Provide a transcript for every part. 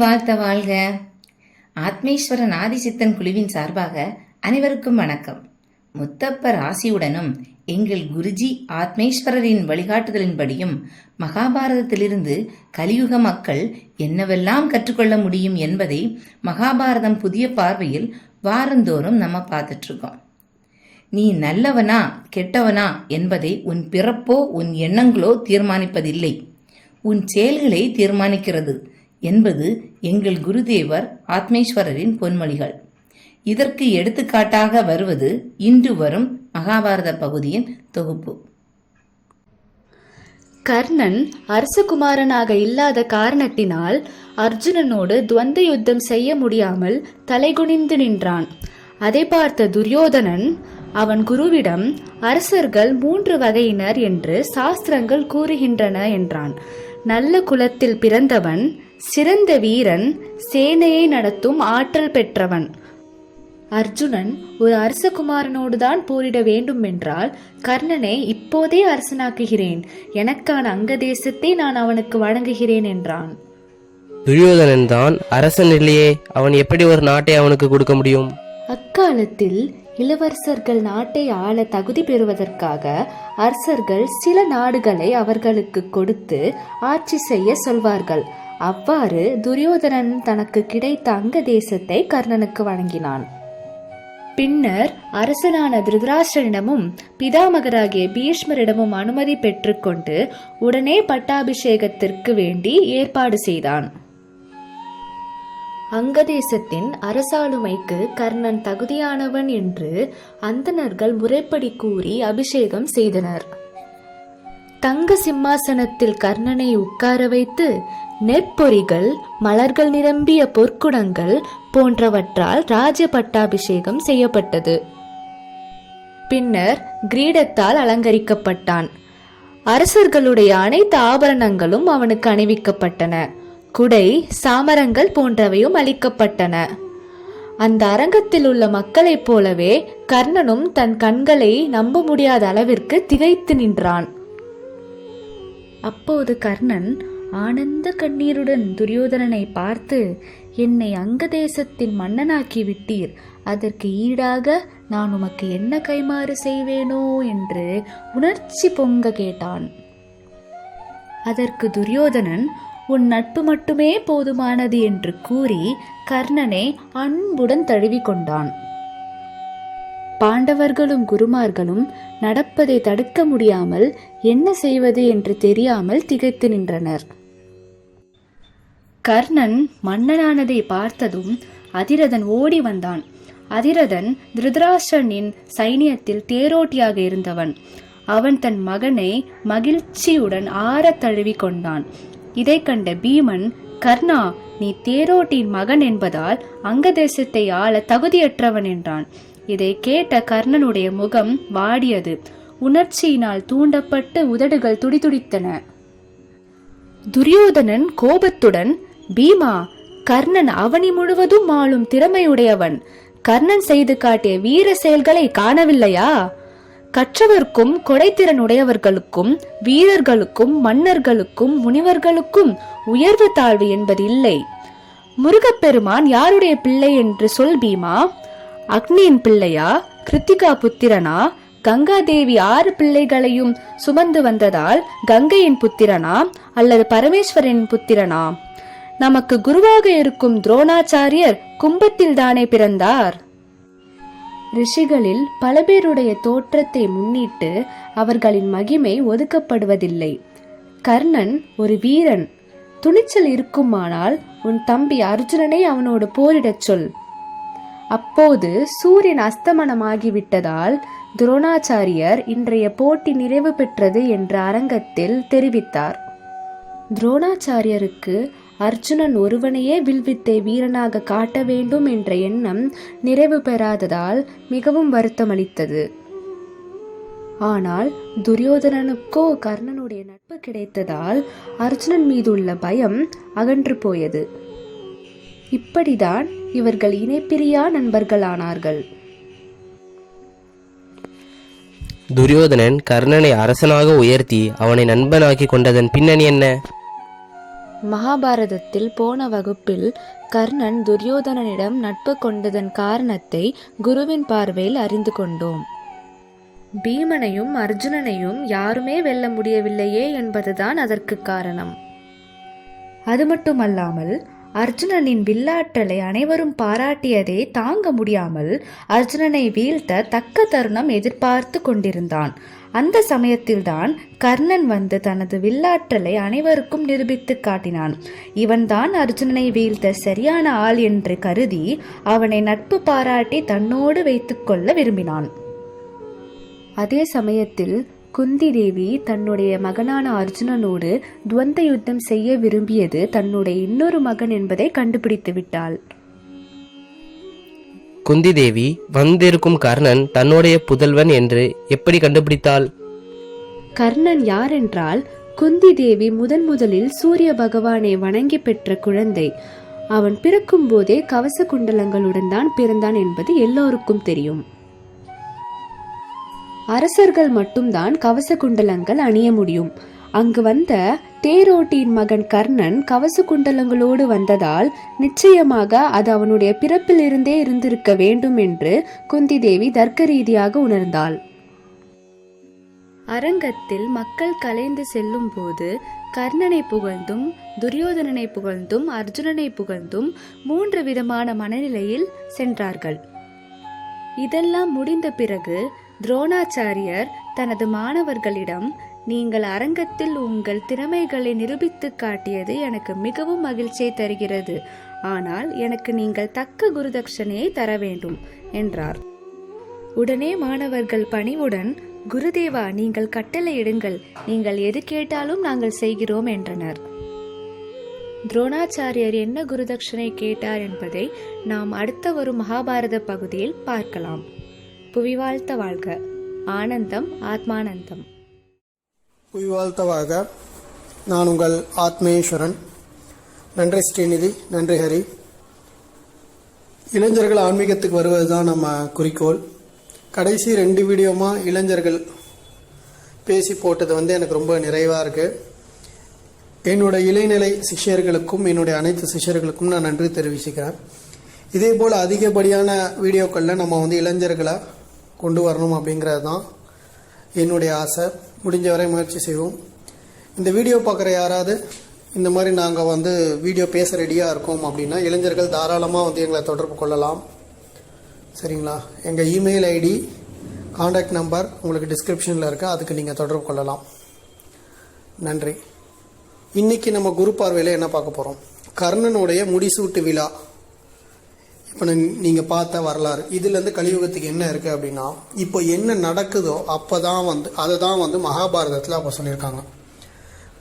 வாழ்த்த வாழ்க. ஆத்மேஸ்வரன் ஆதிசித்தன் குழுவின் சார்பாக அனைவருக்கும் வணக்கம். முத்தப்பர் ஆசியுடனும் எங்கள் குருஜி ஆத்மேஸ்வரரின் வழிகாட்டுதலின்படியும் மகாபாரதத்திலிருந்து கலியுக மக்கள் என்னவெல்லாம் கற்றுக்கொள்ள முடியும் என்பதை மகாபாரதம் புதிய பார்வையில் வாரந்தோறும் நம்ம பார்த்துட்ருக்கோம். நீ நல்லவனா கெட்டவனா என்பதை உன் பிறப்போ உன் எண்ணங்களோ தீர்மானிப்பதில்லை. உன் செயல்களை தீர்மானிக்கிறது. என்பது எங்கள் குருதேவர் ஆத்மேஸ்வரரின் பொன்மொழிகள். இதற்கு எடுத்துக்காட்டாக வருவது இன்று வரும் மகாபாரத பகுதியின் தொகுப்பு. கர்ணன் அரசகுமாரனாக இல்லாத காரணத்தினால் அர்ஜுனனோடு துவந்த யுத்தம் செய்ய முடியாமல் தலைகுனிந்து நின்றான். அதை பார்த்த துரியோதனன் அவன் குருவிடம் அரசர்கள் மூன்று வகையினர் என்று சாஸ்திரங்கள் கூறுகின்றன என்றான். நல்ல குலத்தில் பிறந்தவன் சிறந்த வீரன் சேனையை நடத்தும் ஆற்றல் பெற்றவன். அர்ஜுனன் ஒரு அரசகுமாரனோடு தான் போரிட வேண்டும் என்றால் கர்ணனை இப்போதே அரசனாக்குகிறேன். எனக்கான அங்க தேசத்தை நான் அவனுக்கு வழங்குகிறேன் என்றான். துரியோதனன் தான் அரசன் இல்லையே அவன் எப்படி ஒரு நாட்டை அவனுக்கு கொடுக்க முடியும்? அக்காலத்தில் இளவரசர்கள் நாட்டை ஆள தகுதி பெறுவதற்காக அரசர்கள் சில நாடுகளை அவர்களுக்கு கொடுத்து ஆட்சி செய்ய சொல்வார்கள். அவ்வாறு துரியோதனன் தனக்கு கிடைத்த அங்க தேசத்தை கர்ணனுக்கு வழங்கினான். பின்னர் அரசனான திருதராஷ்டிரனிடமும் பிதாமகராகிய பீஷ்மரிடமும் அனுமதி பெற்றுக்கொண்டு உடனே பட்டாபிஷேகத்திற்கு வேண்டி ஏற்பாடு செய்தான். அங்கதேசத்தின் அரசாளுமைக்கு கர்ணன் தகுதியானவன் என்று அந்தணர்கள் முறைப்படி கூறி அபிஷேகம் செய்தனர். தங்க சிம்மாசனத்தில் கர்ணனை உட்கார வைத்து நெற்பொறிகள் மலர்கள் நிரம்பிய பொற்குடங்கள் போன்றவற்றால் ராஜ பட்டாபிஷேகம் செய்யப்பட்டது. பின்னர் கிரீடத்தால் அலங்கரிக்கப்பட்டான். அரசர்களுடைய அனைத்து ஆபரணங்களும் அவனுக்கு அணிவிக்கப்பட்டன. குடை சாமரங்கள் போன்றவையும் அளிக்கப்பட்டன அந்த அரங்கத்தில் உள்ள மக்களைப் போலவே கர்ணனும் தன் கண்களை நம்ப முடியாத அளவிற்கு திகைத்து நின்றான். அப்போது கர்ணன் ஆனந்த கண்ணீருடன் துரியோதனனை பார்த்து என்னை அங்க தேசத்தின் மன்னனாக்கி விட்டீர். அதற்கு ஈடாக நான் உமக்கு என்ன கைமாறு செய்வேனோ? என்று உணர்ச்சி பொங்க கேட்டான். அதற்கு துரியோதனன் உன் நட்பு மட்டுமே போதுமானது என்று கூறி கர்ணனை அன்புடன் தழுவிக்கொண்டான். பாண்டவர்களும் குருமார்களும் நடப்பதை தடுக்க முடியாமல் என்ன செய்வது என்று தெரியாமல் திகைத்து நின்றனர். கர்ணன் மன்னனானதை பார்த்ததும் அதிரதன் ஓடி வந்தான். அதிரதன் திருதராஷ்டனின் சைனியத்தில் தேரோட்டியாக இருந்தவன். அவன் தன் மகனை மகிழ்ச்சியுடன் ஆறத் தழுவி கொண்டான் இதை கண்ட பீமன் கர்ணா நீ தேரோட்டின் மகன் என்பதால் அங்க தேசத்தை ஆள தகுதியற்றவன் என்றான். இதை கேட்ட கர்ணனுடைய முகம் வாடியது. உணர்ச்சியினால் தூண்டப்பட்டு உதடுகள் துடிதுடித்தன. துரியோதனன் கோபத்துடன் பீமா கர்ணன் அவனி முழுவதும் ஆளும் திறமையுடையவன். கர்ணன் செய்து காட்டிய வீர செயல்களை காணவில்லையா? கற்றவர்க்கும் கொடைத்திறனுடையவர்களுக்கும் வீரர்களுக்கும் மன்னர்களுக்கும் முனிவர்களுக்கும் உயர்வு தாழ்வு என்பது இல்லை முருகப்பெருமான் யாருடைய பிள்ளை என்று சொல் பீமா? அக்னியின் பிள்ளையா? கிருத்திகா புத்திரனா? கங்காதேவி ஆறு பிள்ளைகளையும் சுமந்து வந்ததால் கங்கையின் புத்திரனா அல்லது பரமேஸ்வரனின் புத்திரனா? நமக்கு குருவாக இருக்கும் துரோணாச்சாரியர் கும்பத்தில் தானே பிறந்தார். ரிஷிகளில் பல பேருடைய தோற்றத்தை முன்னிட்டு அவர்களின் மகிமை ஒதுக்கப்படுவதில்லை. கர்ணன் ஒரு வீரன். துணிச்சல் இருக்குமானால் உன் தம்பி அர்ஜுனனை அவனோடு போரிடச் சொல். அப்போது சூரியன் அஸ்தமனமாகிவிட்டதால் துரோணாச்சாரியர் இன்றைய போட்டி நிறைவு பெற்றது என்ற அரங்கத்தில் தெரிவித்தார். துரோணாச்சாரியருக்கு அர்ஜுனன் ஒருவனையே வில்வித்தை வீரனாக காட்ட வேண்டும் என்ற எண்ணம் நிறைவு பெறாததால் மிகவும் வருத்தமளித்தது. ஆனால் துரியோதனனுக்கோ கர்ணனுடைய நட்பு கிடைத்ததால் அர்ஜுனன் மீதுள்ள பயம் அகன்று போயது. இப்படிதான் இவர்கள் இணைப்பிரியா நண்பர்களானார்கள். துரியோதனன் கர்ணனை அரசனாக உயர்த்தி அவனை நண்பனாக்கி கொண்டதன் பின்னணி என்ன? மகாபாரதத்தில் போன வகுப்பில் கர்ணன் துரியோதனனிடம் நட்பு கொண்டதன் காரணத்தை குருவின் பார்வையில் அறிந்து கொண்டோம். பீமனையும் அர்ஜுனனையும் யாருமே வெல்ல முடியவில்லையே என்பதுதான் அதற்கு காரணம். அது மட்டுமல்லாமல் அர்ஜுனனின் வில்லாற்றலை அனைவரும் பாராட்டியதை தாங்க முடியாமல் அர்ஜுனனை வீழ்த்த தக்க தருணம் எதிர்பார்த்து கொண்டிருந்தான். அந்த சமயத்தில்தான் கர்ணன் வந்து தனது வில்லாற்றலை அனைவருக்கும் நிரூபித்து காட்டினான். இவன்தான் அர்ஜுனனை வீழ்த்த சரியான ஆள் என்று கருதி அவனை நட்பு பாராட்டி தன்னோடு வைத்துக்கொள்ள விரும்பினான். அதே சமயத்தில் குந்தி தேவி தன்னுடைய மகனான அர்ஜுனனோடு துவந்த யுத்தம் செய்ய விரும்பியது தன்னுடைய இன்னொரு மகன் என்பதை கண்டுபிடித்து விட்டாள். குந்தி தேவி வந்திருக்கும் கர்ணன் தன்னுடைய புதல்வன் என்று எப்படி கண்டுபிடித்தாள்? கர்ணன் யாரென்றால் குந்தி தேவி முதன் முதலில் சூரிய பகவானை வணங்கி பெற்ற குழந்தை. அவன் பிறக்கும் போதே கவச குண்டலங்களுடன் தான் பிறந்தான் என்பது எல்லோருக்கும் தெரியும். அரசர்கள் மட்டும்தான் கவச குண்டலங்கள் அணிய முடியும். அங்கு வந்த தேரோட்டியின் மகன் கர்ணன் கவச குண்டலங்களோடு வந்ததால் நிச்சயமாக அது அவனுடைய பிறப்பிலிருந்தே இருந்திருக்க வேண்டும் என்று குந்தி தேவி தர்க்க ரீதியாக உணர்ந்தாள். அரங்கத்தில் மக்கள் கலைந்து செல்லும் போது கர்ணனை புகழ்ந்தும் துரியோதனனை புகழ்ந்தும் அர்ஜுனனை புகழ்ந்தும் மூன்று விதமான மனநிலையில் சென்றார்கள். இதெல்லாம் முடிந்த பிறகு துரோணாச்சாரியர் தனது மாணவர்களிடம் நீங்கள் அரங்கத்தில் உங்கள் திறமைகளை நிரூபித்து காட்டியது எனக்கு மிகவும் மகிழ்ச்சியை தருகிறது. ஆனால் எனக்கு நீங்கள் தக்க குருதட்சணையை தர வேண்டும் என்றார். உடனே மாணவர்கள் பணிவுடன் குருதேவா நீங்கள் கட்டளையிடுங்கள் நீங்கள் எது கேட்டாலும் நாங்கள் செய்கிறோம் என்றனர். துரோணாச்சாரியர் என்ன குருதட்சணை கேட்டார் என்பதை நாம் அடுத்த ஒரு மகாபாரத பகுதியில் பார்க்கலாம். புவிவாழ்த்த வாழ்க. ஆனந்தம் ஆத்மானந்தம். உய்வாழ்த்தவாக நான் உங்கள் ஆத்மேஸ்வரன். நன்றி ஸ்ரீநிதி நன்றி ஹரி. இளைஞர்கள் ஆன்மீகத்துக்கு வருவது தான் நம்ம குறிக்கோள். கடைசி ரெண்டு வீடியோமா இளைஞர்கள் பேசி போட்டது வந்து எனக்கு ரொம்ப நிறைவாக இருக்குது என்னோட இளைநிலை சிஷ்யர்களுக்கும் என்னுடைய அனைத்து சிஷ்யர்களுக்கும் நான் நன்றி தெரிவிச்சுக்கிறேன். இதே போல் அதிகப்படியான வீடியோக்களில் நம்ம வந்து இளைஞர்களை கொண்டு வரணும் அப்படிங்கிறது தான் என்னுடைய ஆசை. முடிஞ்ச வரை முயற்சி செய்வோம். இந்த வீடியோ பார்க்குற யாராவது இந்த மாதிரி நாங்கள் வந்து வீடியோ பேச ரெடியாக இருக்கோம் அப்படின்னா இளைஞர்கள் தாராளமாக வந்து எங்களை தொடர்பு கொள்ளலாம். சரிங்களா? எங்கள் இமெயில் ஐடி காண்டாக்ட் நம்பர் உங்களுக்கு டிஸ்கிரிப்ஷனில் இருக்குது அதுக்கு நீங்கள் தொடர்பு கொள்ளலாம். நன்றி. இன்னைக்கு நம்ம குரு பார்வையில் என்ன பார்க்க போகிறோம் கர்ணனுடைய முடிசூட்டு விழா. இப்போ நீங்கள் பார்த்த வரலாறு. இதுலேருந்து கலியுகத்துக்கு என்ன இருக்குது அப்படின்னா இப்போ என்ன நடக்குதோ அப்போ தான் வந்து அதை தான் வந்து மகாபாரதத்தில் அப்போ சொல்லியிருக்காங்க.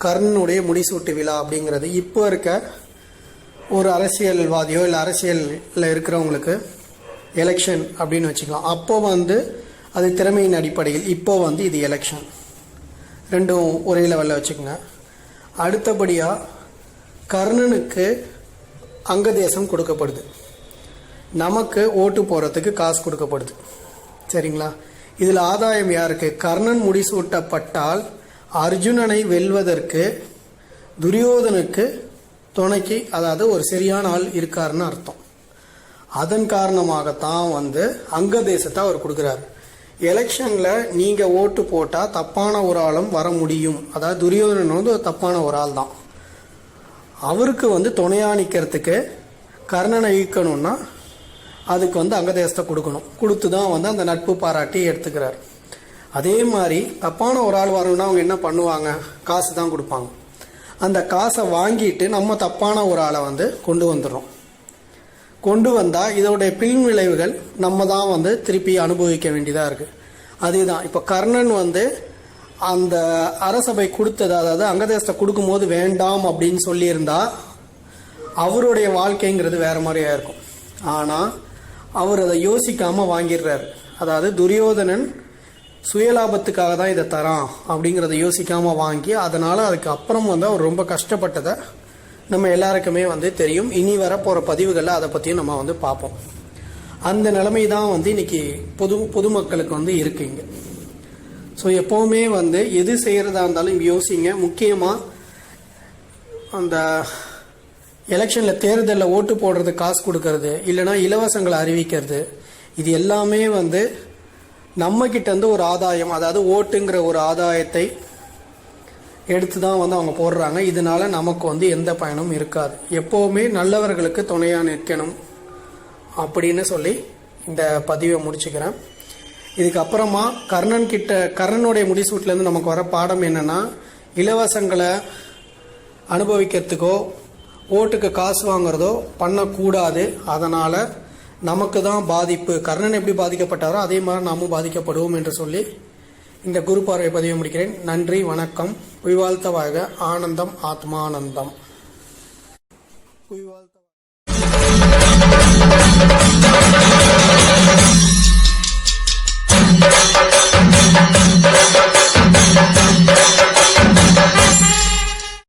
கர்ணனுடைய முடிசூட்டு விழா அப்படிங்கிறது இப்போ இருக்க ஒரு அரசியல்வாதியோ இல்லை அரசியலில் இருக்கிறவங்களுக்கு எலெக்ஷன் அப்படின்னு வச்சுக்கலாம். அப்போ வந்து அது திறமையின் அடிப்படையில் இப்போ வந்து இது எலெக்ஷன் ரெண்டும் ஒரே லெவலில் வச்சுக்கோங்க. அடுத்தபடியாக கர்ணனுக்கு அங்கதேசம் கொடுக்கப்படுது. நமக்கு ஓட்டு போகிறதுக்கு காசு கொடுக்கப்படுது. சரிங்களா? இதில் ஆதாயம் யாருக்கு? கர்ணன் முடிசூட்டப்பட்டால் அர்ஜுனனை வெல்வதற்கு துரியோதனுக்கு துணைக்கு அதாவது ஒரு சரியான ஆள் இருக்காருன்னு அர்த்தம். அதன் காரணமாகத்தான் வந்து அங்க தேசத்தை அவர் கொடுக்குறாரு. எலெக்ஷனில் நீங்கள் ஓட்டு போட்டால் தப்பான ஒரு ஆளும் வர முடியும். அதாவது துரியோதனன் வந்து ஒரு தப்பான ஒரு ஆள் தான். அவருக்கு வந்து துணையாணிக்கிறதுக்கு கர்ணனை ஈக்கணும்னா அதுக்கு வந்து அங்கதேசத்தை கொடுக்கணும். கொடுத்து தான் வந்து அந்த நட்பு பாராட்டி எடுத்துக்கிறார். அதே மாதிரி தப்பான ஒரு ஆள் வரணும்னா அவங்க என்ன பண்ணுவாங்க? காசு தான் கொடுப்பாங்க. அந்த காசை வாங்கிட்டு நம்ம தப்பான ஒரு ஆளை வந்து கொண்டு வந்துடுறோம். கொண்டு வந்தால் இதோடைய பின் விளைவுகள் நம்ம தான் வந்து திருப்பி அனுபவிக்க வேண்டியதாக இருக்குது அதுதான் இப்போ கர்ணன் வந்து அந்த அரசபை கொடுத்தது அதாவது அங்கதேசத்தை கொடுக்கும்போது வேண்டாம் அப்படின்னு சொல்லியிருந்தா அவருடைய வாழ்க்கைங்கிறது வேறு மாதிரியாக இருக்கும். ஆனால் அவர் அதை யோசிக்காமல் வாங்கிடுறாரு. அதாவது துரியோதனன் சுயலாபத்துக்காக தான் இதை தரான் அப்படிங்கிறத யோசிக்காமல் வாங்கி அதனால் அதுக்கு அப்புறம் வந்து அவர் ரொம்ப கஷ்டப்பட்டதை நம்ம எல்லாருக்குமே வந்து தெரியும். இனி வர போகிற பதிவுகளில் அதை பற்றியும் நம்ம வந்து பார்ப்போம். அந்த நிலைமை தான் வந்து இன்னைக்கு பொது பொதுமக்களுக்கு வந்து இருக்குங்க ஸோ எப்போவுமே வந்து எது செய்கிறதா இருந்தாலும் யோசிங்க. முக்கியமாக அந்த எலெக்ஷனில் தேர்தலில் ஓட்டு போடுறது காசு கொடுக்கறது இல்லைன்னா இலவசங்களை அறிவிக்கிறது இது எல்லாமே வந்து நம்ம ஒரு ஆதாயம் அதாவது ஓட்டுங்கிற ஒரு ஆதாயத்தை எடுத்து தான் வந்து அவங்க போடுறாங்க. இதனால நமக்கு வந்து எந்த பயனும் இருக்காது. எப்போவுமே நல்லவர்களுக்கு துணையாக நிற்கணும் அப்படின்னு சொல்லி இந்த பதிவை முடிச்சுக்கிறேன். இதுக்கப்புறமா கர்ணன் கிட்ட கர்ணனுடைய முடிசூட்டிலேருந்து நமக்கு வர பாடம் என்னன்னா இலவசங்களை அனுபவிக்கிறதுக்கோ ஓட்டுக்கு காசு வாங்குறதோ பண்ணக்கூடாது. அதனால் நமக்கு தான் பாதிப்பு. கர்ணன் எப்படி பாதிக்கப்பட்டாரோ அதே மாதிரி நாமும் பாதிக்கப்படுவோம் என்று சொல்லி இந்த குரு பார்வை பதிவை முடிக்கிறேன். நன்றி வணக்கம். புய்வாழ்த்த வாழ்க ஆனந்தம் ஆத்மானந்தம். புய்வாழ்த்த